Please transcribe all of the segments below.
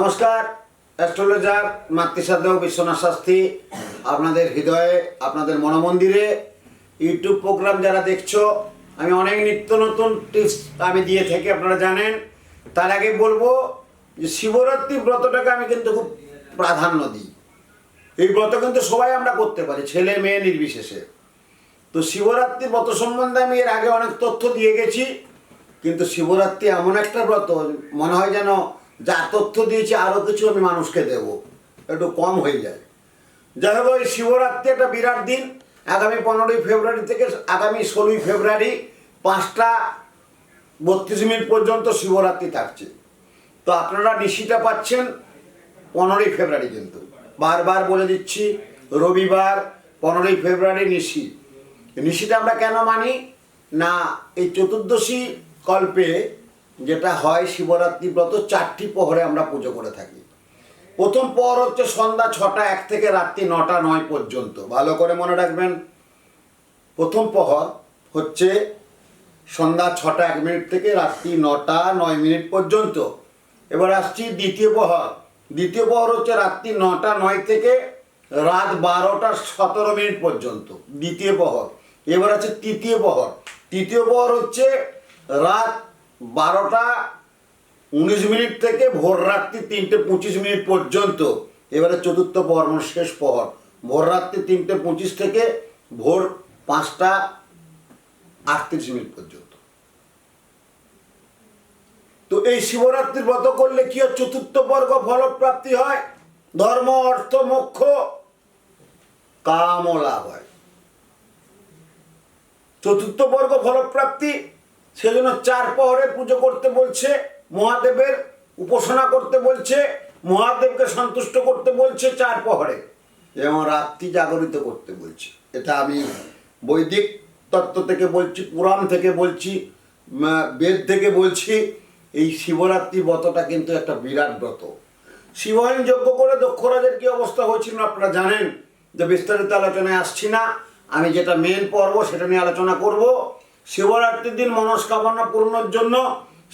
নমস্কার অ্যাস্ট্রোলজার মাতৃসাধ্য বিশ্বনাথ শাস্ত্রী, আপনাদের হৃদয়ে, আপনাদের মনোমন্দিরে ইউটিউব প্রোগ্রাম যারা দেখছ, আমি অনেক নিত্য নতুন টিপস আমি দিয়ে থাকি, আপনারা জানেন। তার আগে বলব যে শিবরাত্রি ব্রতটাকে আমি কিন্তু খুব প্রাধান্য দিই। এই ব্রত কিন্তু সবাই আমরা করতে পারি, ছেলে মেয়ে নির্বিশেষে। তো শিবরাত্রি ব্রত সম্বন্ধে আমি এর আগে অনেক তথ্য দিয়ে গেছি, কিন্তু শিবরাত্রি এমন একটা ব্রত, মনে হয় যেন যা তথ্য দিয়েছি আরও কিছু আমি মানুষকে দেব। একটু কম হয়ে যায়। যাই হোক ওই শিবরাত্রি একটা বিরাট দিন। আগামী পনেরোই ফেব্রুয়ারি থেকে আগামী ষোলোই ফেব্রুয়ারি পাঁচটা বত্রিশ মিনিট পর্যন্ত শিবরাত্রি থাকছে। তো আপনারা নিশিটা পাচ্ছেন পনেরোই ফেব্রুয়ারি কিন্তু। বারবার বলে দিচ্ছি, রবিবার, পনেরোই ফেব্রুয়ারি নিশি। নিশিটা আমরা কেন মানি? না, এই চতুর্দশী কল্পে যেটা হয় শিবরাত্রি ব্রত, চারটি প্রহরে আমরা পুজো করে থাকি। প্রথম পর হচ্ছে সন্ধ্যা ছটা এক থেকে রাত্রি নটা নয় পর্যন্ত। ভালো করে মনে রাখবেন। প্রথম প্রহর হচ্ছে সন্ধ্যা ছটা এক মিনিট থেকে রাত্রি নটা নয় মিনিট পর্যন্ত। এবার আসছি দ্বিতীয় প্রহর। দ্বিতীয় প্রহর হচ্ছে রাত্রি নটা নয় থেকে রাত বারোটা সতেরো মিনিট পর্যন্ত। দ্বিতীয় প্রহর। এবার আছে তৃতীয় প্রহর। তৃতীয় প্রহর হচ্ছে রাত বারোটা উনিশ মিনিট থেকে ভোর রাত্রি তিনটে পঁচিশ মিনিট পর্যন্ত, এবারে চতুর্থ প্রহর মানে শেষ প্রহর ভোর রাত্রি তিনটে পঁচিশ থেকে ভোর পাঁচটা আটত্রিশ মিনিট পর্যন্ত। তো এই শিবরাত্রির ব্রত করলে কি হয়? চতুর্থ বর্গ ফলপ্রাপ্তি হয়? ধর্ম, অর্থ, মোক্ষ কাম লাভ হয়। চতুর্থ বর্গ ফলপ্রাপ্তি সেজন্য চার প্রহরে পুজো করতে বলছে, মহাদেবের উপাসনা করতে বলছে, মহাদেবকে সন্তুষ্ট করতে বলছে চার প্রহরে। এবং রাত্রি জাগরিত করতে বলছে। এটা আমি বৈদিক তত্ত্ব থেকে বলছি, পুরাণ থেকে বলছি বেদ থেকে বলছি, এই শিবরাত্রি ব্রতটা কিন্তু একটা বিরাট ব্রত। শিবায়ন যজ্ঞ করে দক্ষরাজের কি অবস্থা হয়েছিল আপনারা জানেন? যে বিস্তারিত আলোচনায় আসছি না। আমি যেটা মেন পর্ব সেটা নিয়ে আলোচনা করব। শিবরাত্রির দিন মনস্কামনা পূর্ণর জন্য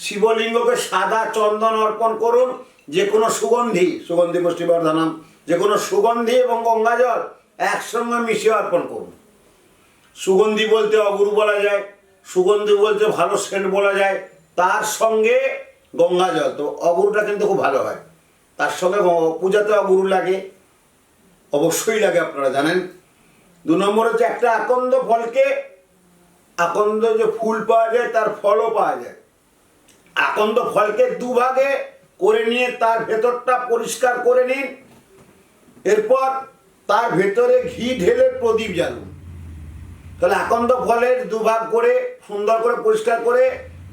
শিবলিঙ্গকে সাদা চন্দন অর্পণ করুন। যে কোনো সুগন্ধি সুগন্ধি পুষ্টিবর্ধনম যে কোনো সুগন্ধি এবং গঙ্গাজল একসঙ্গে মিশিয়ে অর্পণ করুন। সুগন্ধি বলতে অগুরু বলা যায়, সুগন্ধি বলতে ভালো সেন্ট বলা যায়। তার সঙ্গে গঙ্গা জল, তো অগুরুটা কিন্তু খুব ভালো হয়। তার সঙ্গে পূজাতে অগুরু লাগে, অবশ্যই লাগে আপনারা জানেন। দু নম্বর হচ্ছে একটা আকন্দ ফলকে আকন্দ যে ফুল পাওয়া যায়, তার ফলও পাওয়া যায়। আকন্দ ফলকে দুভাগে করে নিয়ে তার ভেতরটা পরিষ্কার করে নিন। এরপর তার ভেতরে ঘি ঢেলে প্রদীপ জ্বালুন। তাহলে আকন্দ ফলের দুভাগ করে, সুন্দর করে পরিষ্কার করে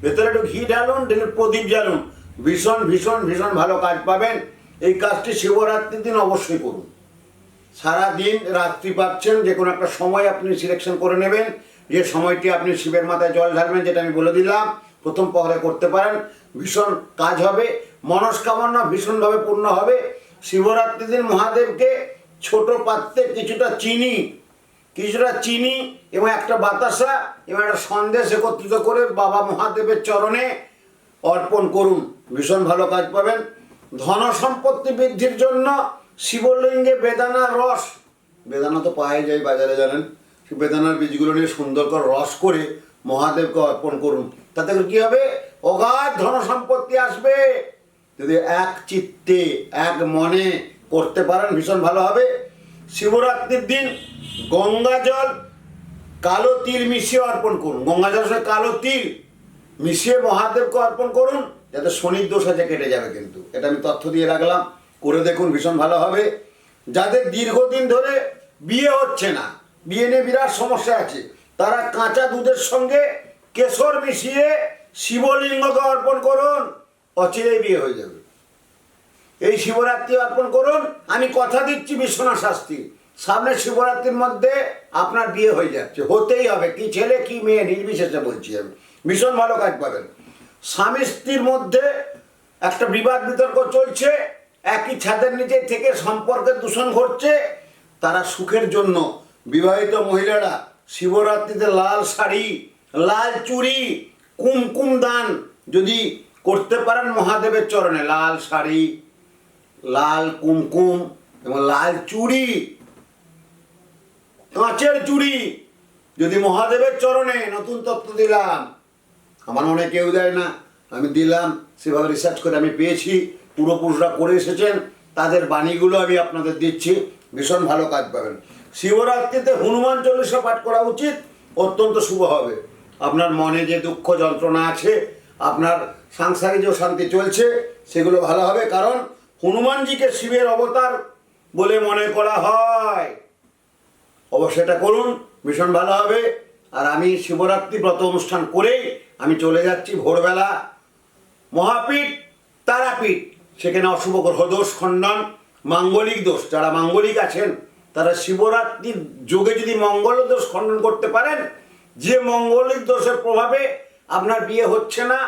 ভেতরে একটু ঘি ঢালুন, ঢেলে প্রদীপ জ্বালুন। ভীষণ ভীষণ ভীষণ ভালো কাজ পাবেন। এই কাজটি শিবরাত্রির দিন অবশ্যই করুন। সারা দিন রাত্রি পাচ্ছেন, যে কোনো একটা সময় আপনি সিলেকশন করে নেবেন। যে সময়টি আপনি শিবের মাথায় জল ঢালবেন, যেটা আমি বলে দিলাম, প্রথম পহরে করতে পারেন। ভীষণ কাজ হবে, মনস্কামনা ভীষণভাবে পূর্ণ হবে। শিবরাত্রির দিন মহাদেবকে ছোট পাত্রে কিছুটা চিনি কিছুটা চিনি এবং একটা বাতাসা এবং একটা সন্দেশ একত্রিত করে বাবা মহাদেবের চরণে অর্পণ করুন। ভীষণ ভালো কাজ পাবেন। ধন সম্পত্তি বৃদ্ধির জন্য শিবলিঙ্গে বেদানা রস। বেদানা তো পাওয়াই যায় বাজারে, জানেন? বেদানার বীজগুলো নিয়ে সুন্দর করে রস করে মহাদেবকে অর্পণ করুন। তাতে কি হবে? অগাধ ধন সম্পত্তি আসবে। যদি এক চিত্তে, এক মনে করতে পারেন, ভীষণ ভালো হবে। শিবরাত্রির দিন গঙ্গা জল, কালো তিল মিশিয়ে অর্পণ করুন। গঙ্গা জল কালো তিল মিশিয়ে মহাদেবকে অর্পণ করুন, যাতে শনির দোষ আছে, কেটে যাবে কিন্তু। এটা আমি তথ্য দিয়ে রাখলাম। করে দেখুন, ভীষণ ভালো হবে। যাদের দীর্ঘদিন ধরে বিয়ে হচ্ছে না বিয়ে নিয়ে বিরাট সমস্যা আছে। তারা কাঁচা দুধের সঙ্গে কেশর মিশিয়ে শিবলিঙ্গকে অর্পণ করুন, অচিরেই বিয়ে হয়ে যাবে। এই শিবরাত্রি অর্পণ করুন, আমি কথা দিচ্ছি বিশ্বনাথ শাস্ত্রী। সামনে শিবরাত্রির মধ্যে আপনার বিয়ে হয়ে যাচ্ছে, হতেই হবে। কি ছেলে, কি মেয়ে, নির্বিশেষে বলছি আমি। ভীষণ ভালো কাজ পাবেন। স্বামী স্ত্রীর মধ্যে একটা বিবাদ বিতর্ক চলছে, একই ছাদের নিচে থেকে সম্পর্কের দূষণ ঘটছে, তারা সুখের জন্য বিবাহিত মহিলারা শিবরাত্রিতে লাল শাড়ি, লাল চুড়ি, কুমকুম দান যদি করতে পারেন মহাদেবের চরণে, লাল শাড়ি, লাল কুমকুম এবং লাল চুড়ি, কাঁচের চুড়ি যদি মহাদেবের চরণে নতুন তত্ত্ব দিলাম। আমার মনে কেউ দেয় না। আমি দিলাম, সেভাবে রিসার্চ করে আমি পেয়েছি পূর্বপুরুষরা করে এসেছেন, তাদের বাণীগুলো আমি আপনাদের দিচ্ছি। ভীষণ ভালো কাজ পাবেন। শিবরাত্রিতে হনুমান চল্লিশা পাঠ করা উচিত, অত্যন্ত শুভ হবে। আপনার মনে যে দুঃখ যন্ত্রণা আছে, আপনার সাংসারিক যে শান্তি চলছে, সেগুলো ভালো হবে, কারণ হনুমানজিকে শিবের অবতার বলে মনে করা হয়। অবশ্যই এটা করুন ভীষণ ভালো হবে। আর আমি শিবরাত্রি ব্রত অনুষ্ঠান করেই আমি চলে যাচ্ছি ভোরবেলা। মহাপীঠ, তারাপীঠ, সেখানে অশুভ গ্রহ দোষ খণ্ডন, মাঙ্গলিক দোষ। যারা মাঙ্গলিক আছেন তারা শিবরাত্রির যোগে যদি মঙ্গল দোষ খণ্ডন করতে পারেন, যে মঙ্গলিক দোষের প্রভাবে আপনার বিয়ে হচ্ছে না,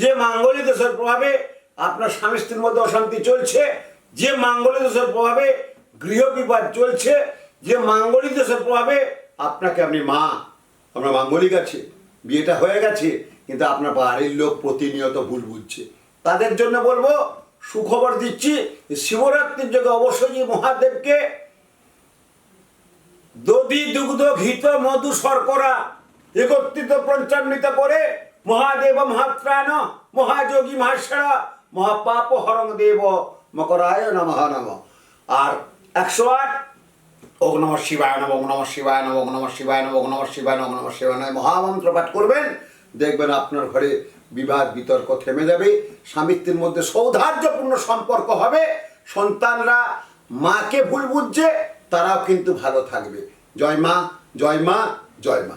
যে মাঙ্গলিক দোষের প্রভাবে আপনার স্বামী স্ত্রীর মধ্যে অশান্তি চলছে, যে মাঙ্গলিক দোষের প্রভাবে গৃহ বিবাদ চলছে, যে মাঙ্গলিক দোষের প্রভাবে আপনাকে আপনি মা, আমরা মাঙ্গলিক আছে, বিয়েটা হয়ে গেছে, কিন্তু আপনার বাড়ির লোক প্রতিনিয়ত ভুল বুঝছে। তাদের জন্য বলব, সুখবর দিচ্ছি, শিবরাত্রির যোগে অবশ্যই মহাদেবকে দধি দুগ্ধ, ঘিত, মধু, শর্করা একত্রিত পঞ্চান্বিত করে মহাদেব মহাত্রাণ, মহাযোগী মহাশরা মহাপাপ হরং দেব মকরায় নমঃ নম। আর একশো আট ওম নম শিবায় নম ওম নম শিবায় নম ওম নম শিবায় নম ওম নম শিবায় নম নম শিবায় নম। মহামন্ত্র পাঠ করবেন, দেখবেন আপনার ঘরে বিবাদ, বিতর্ক থেমে যাবে। স্বামীত্বের মধ্যে সৌধার্যপূর্ণ সম্পর্ক হবে। সন্তানরা মাকে ভুল বুঝছে তারাও কিন্তু ভালো থাকবে। জয় মা জয় মা জয় মা।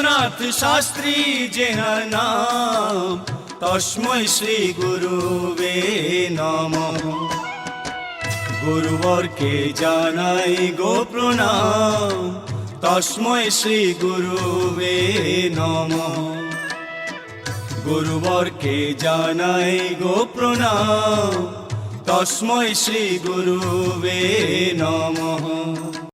বিশ্বনাথ শাস্ত্রী জেনার নাম তস্মৈ শ্রী গুরুবে নমঃ। গুরুবরকে জানাই গো প্রণাম তস্মৈ শ্রী গুরুবে নমঃ। গুরুবরকে জানাই গো প্রণাম তস্মৈ শ্রী গুরুবে নমঃ।